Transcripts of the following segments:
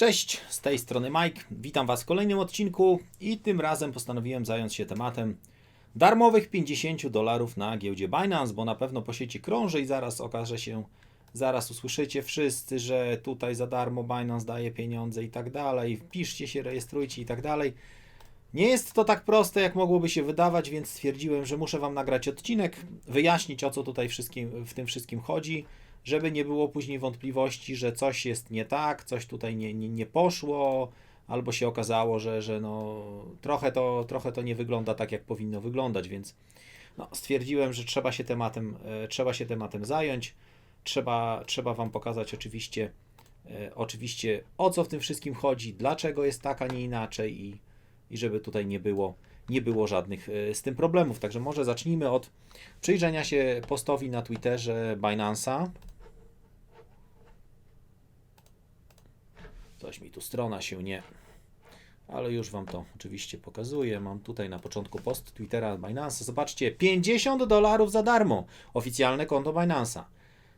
Cześć, z tej strony Mike. Witam Was w kolejnym odcinku i tym razem postanowiłem zająć się tematem darmowych 50 dolarów na giełdzie Binance, bo na pewno po sieci krąży i zaraz okaże się, zaraz usłyszycie wszyscy, że tutaj za darmo Binance daje pieniądze i tak dalej, wpiszcie się, rejestrujcie i tak dalej. Nie jest to tak proste, jak mogłoby się wydawać, więc stwierdziłem, że muszę Wam nagrać odcinek, wyjaśnić o co tutaj wszystkim, w tym wszystkim chodzi, żeby nie było później wątpliwości, że coś jest nie tak, coś tutaj nie, nie, nie poszło, albo się okazało, że, że no, trochę, to, trochę to nie wygląda tak, jak powinno wyglądać, więc no, stwierdziłem, że trzeba się tematem, e, trzeba się tematem zająć, trzeba, trzeba Wam pokazać oczywiście, e, oczywiście o co w tym wszystkim chodzi, dlaczego jest tak, a nie inaczej i, i żeby tutaj nie było, nie było żadnych e, z tym problemów. Także może zacznijmy od przyjrzenia się postowi na Twitterze Binance'a. Coś mi tu strona się nie. Ale już Wam to oczywiście pokazuję. Mam tutaj na początku post Twittera Binance. Zobaczcie, 50 dolarów za darmo. Oficjalne konto Binance'a.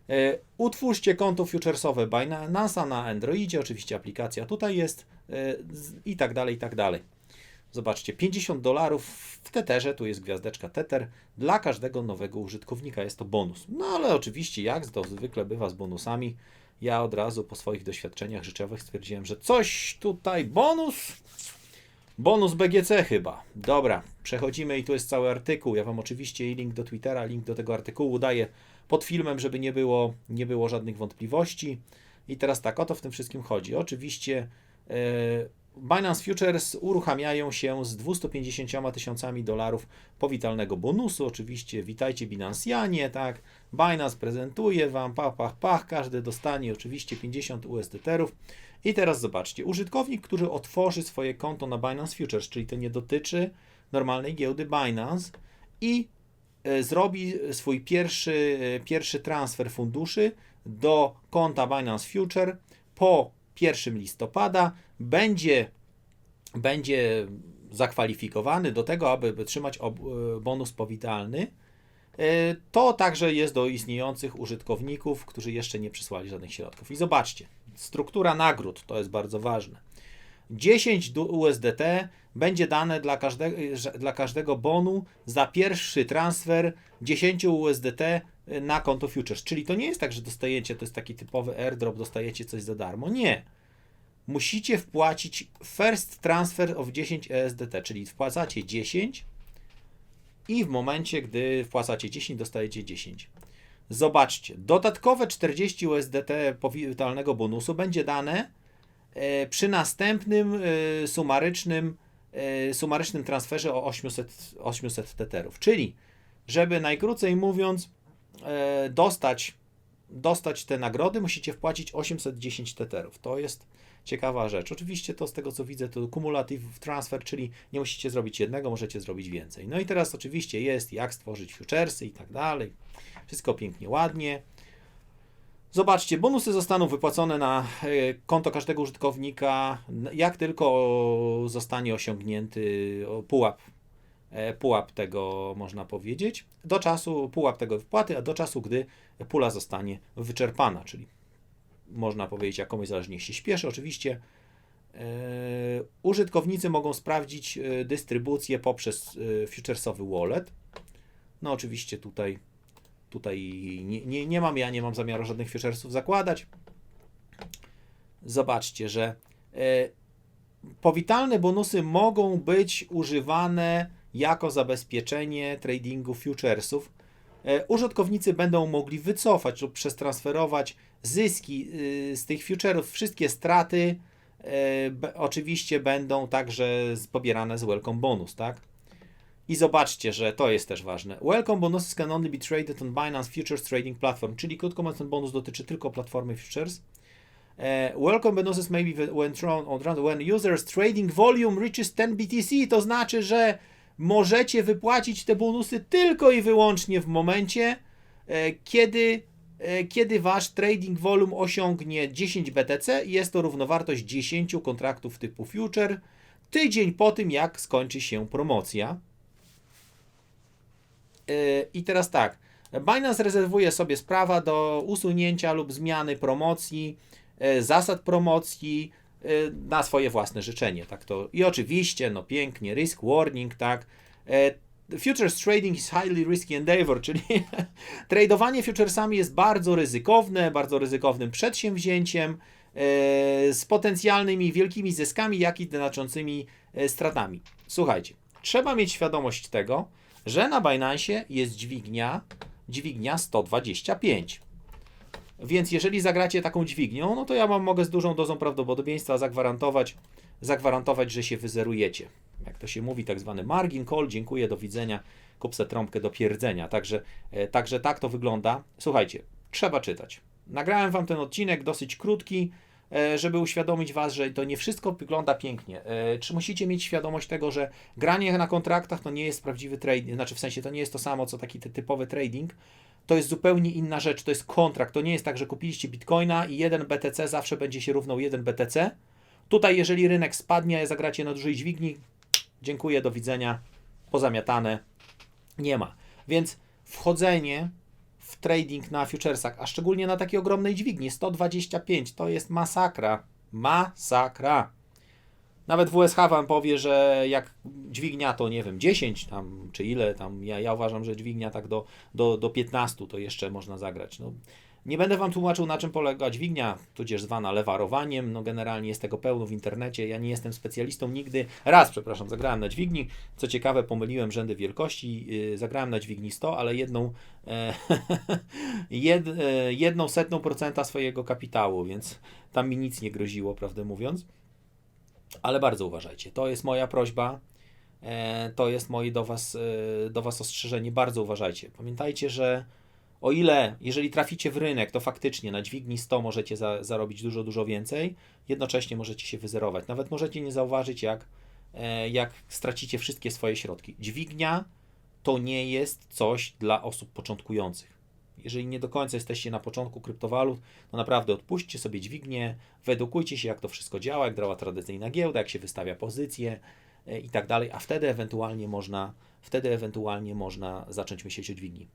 E, utwórzcie konto futuresowe Binance'a na Androidzie. Oczywiście aplikacja tutaj jest e, i tak dalej, i tak dalej. Zobaczcie, 50 dolarów w Tetherze, tu jest gwiazdeczka Tether, dla każdego nowego użytkownika jest to bonus. No ale oczywiście, jak to zwykle bywa z bonusami, ja od razu po swoich doświadczeniach życiowych stwierdziłem, że coś tutaj bonus. Bonus BGC chyba. Dobra, przechodzimy i tu jest cały artykuł. Ja Wam oczywiście i link do Twittera, link do tego artykułu daję pod filmem, żeby nie było, nie było żadnych wątpliwości. I teraz tak, o to w tym wszystkim chodzi. Oczywiście e, Binance Futures uruchamiają się z 250 tysiącami dolarów powitalnego bonusu. Oczywiście witajcie Binance'janie, tak. Binance prezentuje Wam, pach, pach, pach, każdy dostanie oczywiście 50 USDT-ów. I teraz zobaczcie, użytkownik, który otworzy swoje konto na Binance Futures, czyli to nie dotyczy normalnej giełdy Binance i e, zrobi swój pierwszy, e, pierwszy transfer funduszy do konta Binance Future po 1 listopada będzie, będzie zakwalifikowany do tego, aby otrzymać ob- e, bonus powitalny. E, To także jest do istniejących użytkowników, którzy jeszcze nie przysłali żadnych środków. I zobaczcie, struktura nagród to jest bardzo ważne. 10 du- USDT będzie dane dla każdego, dla każdego bonu za pierwszy transfer 10 USDT na konto Futures. Czyli to nie jest tak, że dostajecie, to jest taki typowy airdrop, dostajecie coś za darmo. Nie. Musicie wpłacić first transfer of 10 USDT, czyli wpłacacie 10 i w momencie, gdy wpłacacie 10, dostajecie 10. Zobaczcie, dodatkowe 40 USDT powitalnego bonusu będzie dane e, przy następnym e, sumarycznym, e, sumarycznym transferze o 800, 800 teterów. Czyli, żeby najkrócej mówiąc, dostać, dostać te nagrody, musicie wpłacić 810 teterów. To jest ciekawa rzecz. Oczywiście to z tego co widzę to cumulative transfer, czyli nie musicie zrobić jednego, możecie zrobić więcej. No i teraz oczywiście jest jak stworzyć futuresy i tak dalej. Wszystko pięknie, ładnie. Zobaczcie, bonusy zostaną wypłacone na e, konto każdego użytkownika, jak tylko zostanie osiągnięty pułap, e, pułap tego, można powiedzieć, do czasu, pułap tego wypłaty, a do czasu, gdy pula zostanie wyczerpana, czyli można powiedzieć, jak komuś zależy, niech się śpieszy. Oczywiście e, użytkownicy mogą sprawdzić e, dystrybucję poprzez e, futuresowy wallet. No oczywiście tutaj, tutaj nie, nie, nie mam, ja nie mam zamiaru żadnych futuresów zakładać. Zobaczcie, że e, powitalne bonusy mogą być używane jako zabezpieczenie tradingu futuresów. E, Użytkownicy będą mogli wycofać lub przetransferować zyski y, z tych future'ów, wszystkie straty e, oczywiście będą także pobierane z welcome bonus, tak? I zobaczcie, że to jest też ważne. Welcome bonuses can only be traded on Binance Futures Trading Platform, czyli krótko mówiąc ten bonus dotyczy tylko platformy futures. E, welcome bonuses may be when thrown on when users trading volume reaches 10 BTC, to znaczy, że możecie wypłacić te bonusy tylko i wyłącznie w momencie, e, kiedy, e, kiedy wasz trading volume osiągnie 10 BTC i jest to równowartość 10 kontraktów typu future, tydzień po tym, jak skończy się promocja. E, I teraz tak, Binance rezerwuje sobie sprawa do usunięcia lub zmiany promocji, zasad promocji, na swoje własne życzenie. Tak to. I oczywiście, no pięknie, risk warning, tak. E, Futures trading is highly risky endeavor, czyli tradowanie futuresami jest bardzo ryzykowne, bardzo ryzykownym przedsięwzięciem e, z potencjalnymi wielkimi zyskami, jak i znaczącymi e, stratami. Słuchajcie, trzeba mieć świadomość tego, że na Binance jest dźwignia, dźwignia 125. Więc jeżeli zagracie taką dźwignią, no to ja wam mogę z dużą dozą prawdopodobieństwa zagwarantować, zagwarantować, że się wyzerujecie. Jak to się mówi, tak zwany margin call, dziękuję, do widzenia, kup se trąbkę do pierdzenia. Także, e, także tak to wygląda. Słuchajcie, trzeba czytać. Nagrałem wam ten odcinek dosyć krótki, żeby uświadomić was, że to nie wszystko wygląda pięknie. E, Czy musicie mieć świadomość tego, że granie na kontraktach to nie jest prawdziwy trading, znaczy w sensie to nie jest to samo, co taki ty- typowy trading, to jest zupełnie inna rzecz, to jest kontrakt. To nie jest tak, że kupiliście bitcoina i jeden BTC zawsze będzie się równał 1 BTC. Tutaj, jeżeli rynek spadnie, zagracie na dużej dźwigni, dziękuję, do widzenia, pozamiatane, nie ma. Więc wchodzenie w trading na futuresach, a szczególnie na takiej ogromnej dźwigni, 125, to jest masakra. Masakra. Nawet WSH wam powie, że jak dźwignia to nie wiem, 10 tam, czy ile tam, ja, ja uważam, że dźwignia tak do, do, do 15 to jeszcze można zagrać. No, nie będę wam tłumaczył na czym polega dźwignia, tudzież zwana lewarowaniem, no generalnie jest tego pełno w internecie, ja nie jestem specjalistą nigdy, raz przepraszam, zagrałem na dźwigni, co ciekawe pomyliłem rzędy wielkości, yy, zagrałem na dźwigni 100, ale jedną, e, jed, e, jedną setną procenta swojego kapitału, więc tam mi nic nie groziło, prawdę mówiąc. Ale bardzo uważajcie. To jest moja prośba. E, to jest moje do was, e, do was ostrzeżenie. Bardzo uważajcie. Pamiętajcie, że o ile, jeżeli traficie w rynek, to faktycznie na dźwigni 100 możecie za, zarobić dużo, dużo więcej, jednocześnie możecie się wyzerować. Nawet możecie nie zauważyć, jak, e, jak stracicie wszystkie swoje środki. Dźwignia to nie jest coś dla osób początkujących. Jeżeli nie do końca jesteście na początku kryptowalut, to naprawdę odpuśćcie sobie dźwignię, wyedukujcie się, jak to wszystko działa, jak działa tradycyjna giełda, jak się wystawia pozycje e, i tak dalej, a wtedy ewentualnie można, wtedy ewentualnie można zacząć myśleć o dźwigni.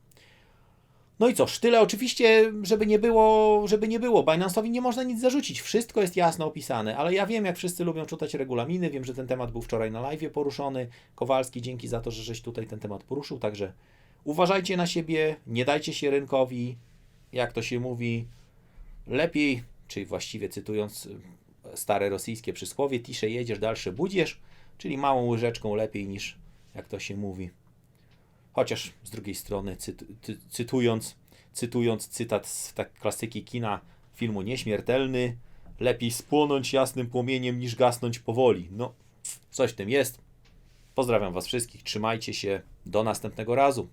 No i cóż, tyle oczywiście, żeby nie było, żeby nie było. Binance'owi nie można nic zarzucić. Wszystko jest jasno opisane, ale ja wiem, jak wszyscy lubią czytać regulaminy. Wiem, że ten temat był wczoraj na live poruszony. Kowalski, dzięki za to, że żeś tutaj ten temat poruszył. Także uważajcie na siebie, nie dajcie się rynkowi, jak to się mówi, lepiej, czyli właściwie cytując y, stare rosyjskie przysłowie, tisze jedziesz, dalsze budziesz, czyli małą łyżeczką lepiej niż, jak to się mówi, Chociaż z drugiej strony, cytując, cytując cytat z tak klasyki kina filmu Nieśmiertelny, lepiej spłonąć jasnym płomieniem niż gasnąć powoli. No, coś w tym jest. Pozdrawiam Was wszystkich, trzymajcie się, do następnego razu.